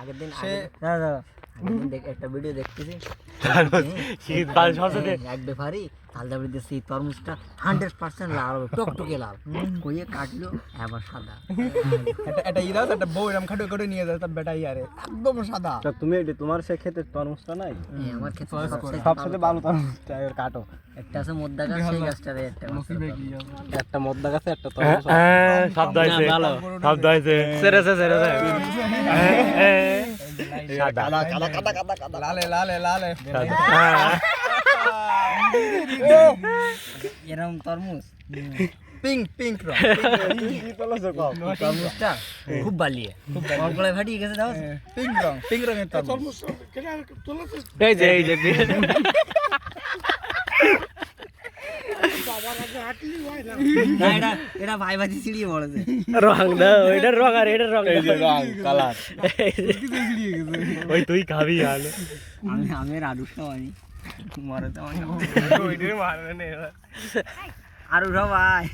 আগের দিন একটা ভিডিও দেখতেছি। শীতকাল সবচেয়ে এক ব্যাপারই তালদাবড়ি দিচ্ছে এই তরমুজটা হান্ড্রেড পার্সেন্ট লাল হবে টকটকে লাল। কইয়ে কাটলো আবার সাদা। একটা একটা ই দাও একটা বউ এরম খাটু করে নিয়ে যায় তার বেটা ইয়ারে একদম সাদা। তা তুমি এটি তোমার সে ক্ষেত্রে তরমুজটা নাই? হ্যাঁ, আমার ক্ষেত্রে সবচেয়ে সবচেয়ে ভালো তরমুজটা এবার কাটো। একটা আছে মদ্দা গাছ সেই গাছটারে একটা একটা মদ্দা গাছে একটা তরমুজ হ্যাঁ শব্দ হয়েছে শব্দ হয়েছে সেরেছে সেরেছে সাদা লালে লালে লালে। এরকম তরমুজ পিঙ্ক পিঙ্ক রং তরমুজটা খুব বালিয়ে খুব গলায় ফাটিয়ে গেছে দাও পিঙ্ক রং পিঙ্ক রঙের তরমুজ এই যে এই যে না এটা এটা ভাই ভাজি ছিড়িয়ে পড়েছে। রং না ওইটার রং আর এটা রং এই যে রং কালার। ওই তুই খাবি আর আমি আমি আরু খাওয়ানি মরে তো আরু সবাই